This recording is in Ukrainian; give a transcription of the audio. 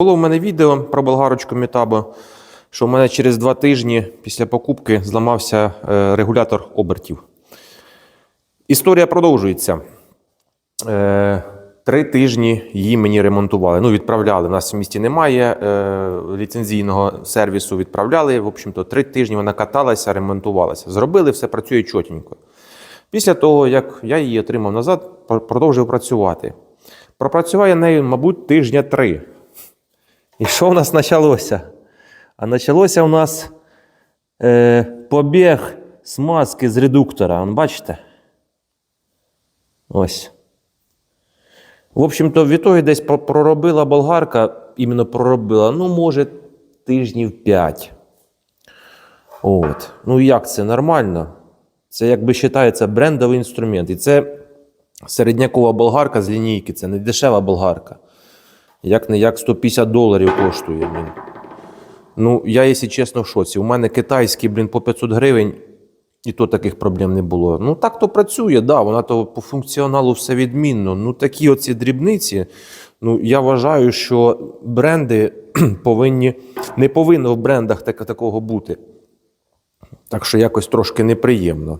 Було в мене відео про болгарочку Метабо, що в мене через два тижні після покупки зламався е, регулятор обертів. Історія продовжується. Е, Три тижні її мені ремонтували. Ну, відправляли. У нас в місті немає е, ліцензійного сервісу. Відправляли. В общем-то, три тижні вона каталася, ремонтувалася. Зробили, все працює чотенько. Після того, як я її отримав назад, продовжив працювати. Пропрацював я нею, мабуть, тижня три. І що в нас почалося? А почалося у нас е, побіг смазки з редуктора. Он, бачите? Ось. В общем-то, в ітогі десь проробила болгарка, іменно проробила, ну, може, тижнів 5. От. Ну, як це нормально? Це якби вважається брендовий інструмент. І це середнякова болгарка з лінійки, це не дешева болгарка. Як не як 150 доларів коштує. Блін. Ну, я, якщо чесно, в шоці. У мене китайський, блін, по 500 гривень, і то таких проблем не було. Ну, так то працює, да, вона то по функціоналу все відмінно. Ну, такі оці дрібниці. Ну, я вважаю, що бренди повинні, не повинно в брендах так, такого бути. Так що якось трошки неприємно.